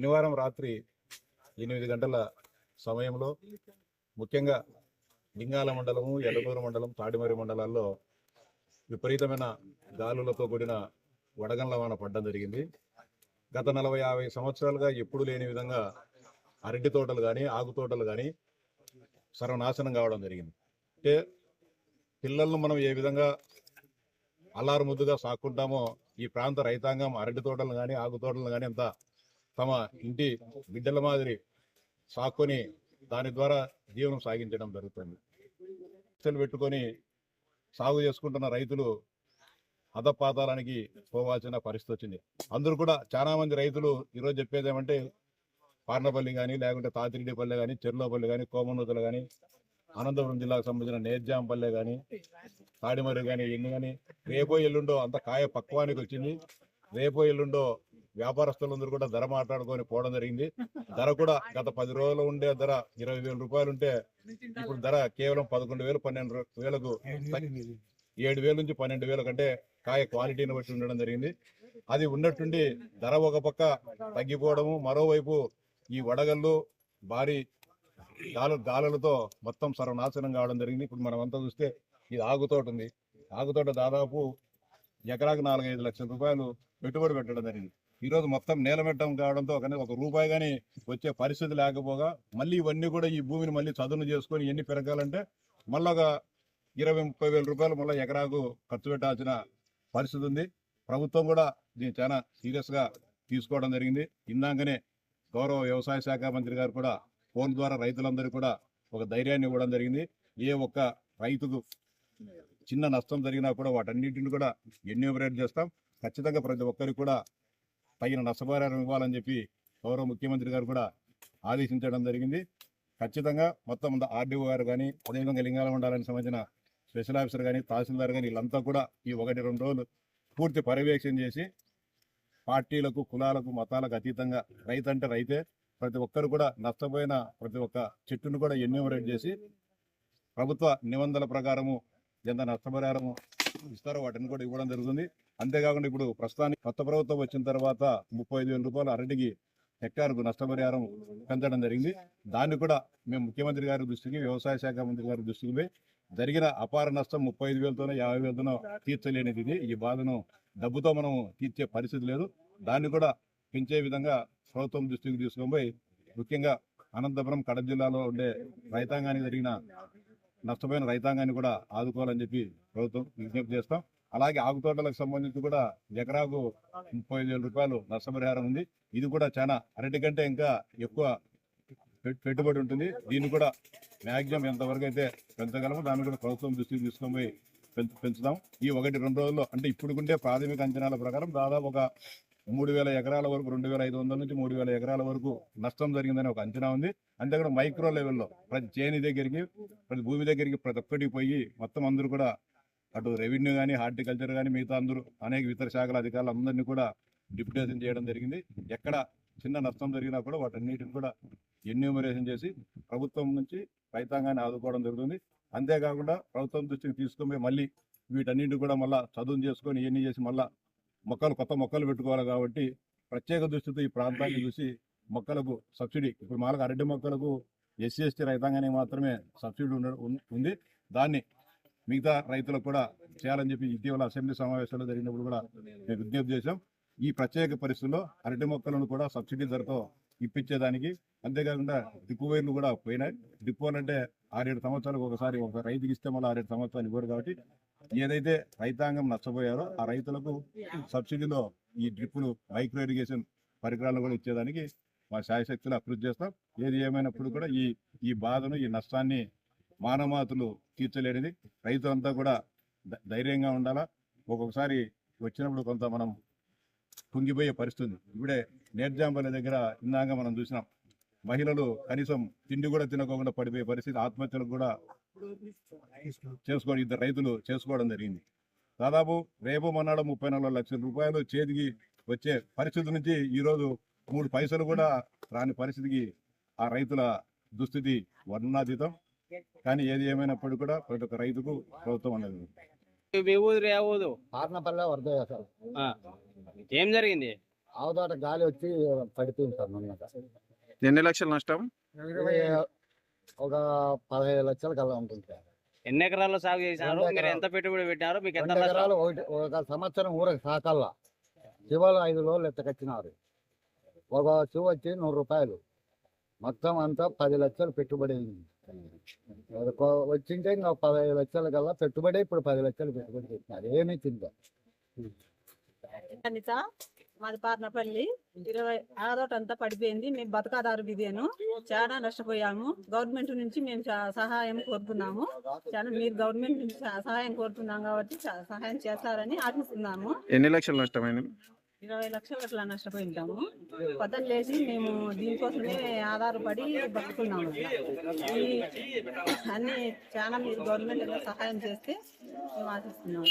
శనివారం రాత్రి ఎనిమిది గంటల సమయంలో ముఖ్యంగా లింగాల మండలము ఎల్లనూరు మండలం తాడిమరి మండలాల్లో విపరీతమైన గాలులతో కూడిన వడగండ్ల వాన పడడం జరిగింది. గత నలభై యాభై సంవత్సరాలుగా ఎప్పుడు లేని విధంగా అరటి తోటలు కానీ ఆకు తోటలు కానీ సర్వనాశనం కావడం జరిగింది. అంటే పిల్లలను మనం ఏ విధంగా అల్లారు ముద్దుగా సాక్కుంటామో ఈ ప్రాంత రైతాంగం అరటి తోటలను కానీ ఆకు తోటలను కానీ అంతా తమ ఇంటి బిడ్డల మాదిరి సాకొని దాని ద్వారా జీవనం సాగించడం జరుగుతుంది. ఆశలు పెట్టుకొని సాగు చేసుకుంటున్న రైతులు అధపాతాలానికి పోవాల్సిన పరిస్థితి వచ్చింది. అందరూ కూడా చాలా మంది రైతులు ఈరోజు చెప్పేది ఏమంటే పార్నపల్లి కానీ లేకుంటే తాతిరెడ్డిపల్లె కానీ చెర్లోపల్లి కానీ కోమనూతలు కానీ అనంతపురం జిల్లాకు సంబంధించిన నేర్జాంపల్లె కానీ తాడిమర్రి కానీ ఎన్ని కానీ రేపో ఎల్లుండో అంత కాయ పక్వానికి వచ్చింది. రేపో ఎల్లుండో వ్యాపారస్తులందరూ కూడా ధర మాట్లాడుకొని పోవడం జరిగింది. ధర కూడా గత పది రోజులు ఉండే ధర ఇరవై వేల రూపాయలు ఉంటే ఇప్పుడు ధర కేవలం పదకొండు వేలు పన్నెండు వేలకు ఏడు వేల నుంచి పన్నెండు వేల కంటే కాయ క్వాలిటీని బట్టి ఉండడం జరిగింది. అది ఉన్నట్టుండి ధర ఒక పక్క తగ్గిపోవడము మరోవైపు ఈ వడగళ్ళు భారీ గాలు గాలులతో మొత్తం సర్వనాశనం కావడం జరిగింది. ఇప్పుడు మనం అంతా చూస్తే ఇది ఆగుతోట ఉంది. ఆగుతోట దాదాపు ఎకరాకు నాలుగైదు లక్షల రూపాయలు పెట్టుబడి పెట్టడం జరిగింది. ఈరోజు మొత్తం నేలమెట్టం కావడంతో కానీ ఒక రూపాయి కానీ వచ్చే పరిస్థితి లేకపోగా మళ్ళీ ఇవన్నీ కూడా ఈ భూమిని మళ్ళీ చదును చేసుకొని ఎన్ని పెరగాలంటే మళ్ళీ ఒక ఇరవై ముప్పై వేల రూపాయలు మళ్ళీ ఎకరాకు ఖర్చు పెట్టాల్సిన పరిస్థితి ఉంది. ప్రభుత్వం కూడా దీన్ని చాలా సీరియస్గా తీసుకోవడం జరిగింది. ఇందాకనే గౌరవ వ్యవసాయ శాఖ మంత్రి గారు కూడా ఫోన్ ద్వారా రైతులందరికీ కూడా ఒక ధైర్యాన్ని ఇవ్వడం జరిగింది. ఏ ఒక్క రైతుకు చిన్న నష్టం జరిగినా కూడా వాటన్నిటిని కూడా ఎన్యూమరేట్ చేస్తాం. ఖచ్చితంగా ప్రతి ఒక్కరికి కూడా తగిన నష్టపరిహారం ఇవ్వాలని చెప్పి గౌరవ ముఖ్యమంత్రి గారు కూడా ఆదేశించడం జరిగింది. ఖచ్చితంగా మొత్తం ఆర్డీఓ గారు కానీ అదేవిధంగా లింగాల ఉండాలని సంబంధించిన స్పెషల్ ఆఫీసర్ కానీ తహసీల్దార్ కానీ వీళ్ళంతా కూడా ఈ ఒకటి రెండు రోజులు పూర్తి పర్యవేక్షణ చేసి పార్టీలకు కులాలకు మతాలకు అతీతంగా రైతు అంటే రైతే ప్రతి ఒక్కరు కూడా నష్టపోయిన ప్రతి ఒక్క చెట్టును కూడా ఎన్యూమరేట్ చేసి ప్రభుత్వ నిబంధనల ప్రకారము ఎంత నష్టపరిహారము ఇస్తారో వాటిని కూడా ఇవ్వడం జరుగుతుంది. అంతేకాకుండా ఇప్పుడు ప్రస్తుతానికి కొత్త ప్రభుత్వం వచ్చిన తర్వాత ముప్పై ఐదు వేల రూపాయలు అరటికి హెక్టార్కు నష్టపరిహారం పెంచడం జరిగింది. దాన్ని కూడా మేము ముఖ్యమంత్రి గారి దృష్టికి వ్యవసాయ శాఖ మంత్రి గారి దృష్టికి పోయి జరిగిన అపార నష్టం ముప్పై ఐదు వేలతోనో యాభై వేలతోనో తీర్చలేనిది ఇది. ఈ బాధను డబ్బుతో మనం తీర్చే పరిస్థితి లేదు. దాన్ని కూడా పెంచే విధంగా ప్రభుత్వం దృష్టికి తీసుకొని ముఖ్యంగా అనంతపురం కడప జిల్లాలో ఉండే రైతాంగానికి జరిగిన నష్టపోయిన రైతాంగాన్ని కూడా ఆదుకోవాలని చెప్పి ప్రభుత్వం విజ్ఞప్తి చేస్తాం. అలాగే ఆకు తోటలకు సంబంధించి కూడా ఎకరాకు ముప్పై ఐదు వేల రూపాయలు నష్టపరిహారం ఉంది. ఇది కూడా చాలా అరటి కంటే ఇంకా ఎక్కువ పెట్- పెట్టుబడి ఉంటుంది. దీన్ని కూడా మ్యాక్సిమం ఎంతవరకు అయితే పెంచగలమో దాన్ని కూడా ప్రభుత్వం దృష్టికి తీసుకొని పోయి పెంచు పెంచుదాం. ఈ ఒకటి రెండు రోజుల్లో అంటే ఇప్పుడుకుంటే ప్రాథమిక అంచనాల ప్రకారం దాదాపు ఒక మూడు వేల ఎకరాల వరకు రెండు వేల ఐదు వందల నుంచి మూడు వేల ఎకరాల వరకు నష్టం జరిగిందని ఒక అంచనా ఉంది. అంతేకాకుండా మైక్రో లెవెల్లో ప్రతి చేని దగ్గరికి ప్రతి భూమి దగ్గరికి ప్రతి ఒక్కటి పోయి మొత్తం అందరూ కూడా అటు రెవెన్యూ కానీ హార్టికల్చర్ కానీ మిగతా అందరూ అనేక ఇతర శాఖల అధికారులు అందరినీ కూడా డిప్యుటేషన్ చేయడం జరిగింది. ఎక్కడ చిన్న నష్టం జరిగినా కూడా వాటన్నిటిని కూడా ఎన్యూమరేషన్ చేసి ప్రభుత్వం నుంచి రైతాంగాన్ని ఆదుకోవడం జరుగుతుంది. అంతేకాకుండా ప్రభుత్వం దృష్టికి తీసుకొని మళ్ళీ వీటన్నింటి కూడా మళ్ళీ చదువు చేసుకొని ఇవన్నీ చేసి మళ్ళీ మొక్కలు కొత్త మొక్కలు పెట్టుకోవాలి కాబట్టి ప్రత్యేక దృష్టితో ఈ ప్రాంతాన్ని చూసి మొక్కలకు సబ్సిడీ ఇప్పుడు మాలకు అరటి మొక్కలకు ఎస్సీ ఎస్టీ రైతాంగానికి మాత్రమే సబ్సిడీ ఉంది. దాన్ని మిగతా రైతులకు కూడా చేయాలని చెప్పి ఇటీవల అసెంబ్లీ సమావేశాలు జరిగినప్పుడు కూడా మేము విజ్ఞప్తి చేశాం. ఈ ప్రత్యేక పరిస్థితుల్లో అరటి మొక్కలను కూడా సబ్సిడీ ధరతో ఇప్పించేదానికి అంతేకాకుండా డ్రిప్ వైర్లు కూడా పోయినాయి. డ్రిప్ అంటే ఆరేడు సంవత్సరాలకు ఒకసారి ఒక రైతుకి ఇస్తే మళ్ళీ ఆరేడు సంవత్సరాలు ఇవ్వరు కాబట్టి ఏదైతే రైతాంగం నష్టపోయారో ఆ రైతులకు సబ్సిడీలో ఈ డ్రిప్పులు మైక్రో ఇరిగేషన్ పరికరాలు కూడా ఇచ్చేదానికి మా శాయశక్తులు అభివృద్ధి చేస్తాం. ఏది ఏమైనప్పుడు కూడా ఈ ఈ బాధను ఈ నష్టాన్ని మానవాతులు తీర్చలేనిది. రైతులంతా కూడా ధైర్యంగా ఉండాలా? ఒక్కొక్కసారి వచ్చినప్పుడు కొంత మనం కుంగిపోయే పరిస్థితుంది. ఇప్పుడే నేర్జాంపల్లి దగ్గర ఇందాక మనం చూసినాం. మహిళలు కనీసం తిండి కూడా తినకోకుండా పడిపోయే పరిస్థితి ఆత్మహత్యలు కూడా చేసుకోవడం ఇద్దరు రైతులు చేసుకోవడం జరిగింది. దాదాపు రేపు మొన్నాడు ముప్పై నాలుగు లక్షల రూపాయలు చేతికి వచ్చే పరిస్థితి నుంచి ఈరోజు మూడు పైసలు కూడా రాని పరిస్థితికి ఆ రైతుల దుస్థితి వర్ణాతీతం. కానీ ఏది ఏమైనప్పటికీ కూడా ప్రతి ఒక్క రైతుకు ప్రభుత్వం అనేది ఏ ఊరు ఆర్నపల్లె వరద సార్. ఆ. ఏం జరిగింది? ఆవుదాట గాలి వచ్చి పడిపోయింది సార్ ఎన్ని లక్షల నష్టం? ఒక పదహైదు లక్షల కల్లా ఉంటుంది సార్. ఎన్ని ఎకరాల్లో సాగు మీరు ఎకరాలు. ఎంత పెట్టుబడి పెట్టినారు? మీకు ఎంత రెండు? ఎకరాలు ఒకటి ఒక సంవత్సరం ఊరకు సాకల్లా. శివలు ఐదు రోజులు ఎత్తకొచ్చినారు. ఒక శివ వచ్చి నూరు రూపాయలు. మొత్తం అంతా పది లక్షలు పెట్టుబడి వచ్చింటే ఇంకా పదహైదు లక్షల కల్లా పెట్టుబడి ఇప్పుడు పది లక్షలు పెట్టుబడి పెట్టినారు. ఏమీ తిందా అనిత మాది పార్నపల్లి. ఇరవై ఆదోట అంతా పడిపోయింది. మేము బతకాదారు బిదేను చాలా నష్టపోయాము. గవర్నమెంట్ నుంచి మేము చా- సహాయం కోరుతున్నాము. చాలా మీరు గవర్నమెంట్ నుంచి సహా- సహాయం కోరుతున్నాం కాబట్టి చా- సహాయం చేస్తారని ఆశిస్తున్నాము. ఎన్ని లక్షల నష్టమైంది? ఇరవై లక్షలు అట్లా నష్టపోయి ఉంటాము పొద్దున్న లేచి మేము దీనికోసమే ఆధారపడి బతుకున్నాము ఈ అన్ని చాలా మీరు గవర్నమెంట్ సహాయం చేస్తే మేము ఆశిస్తున్నాము.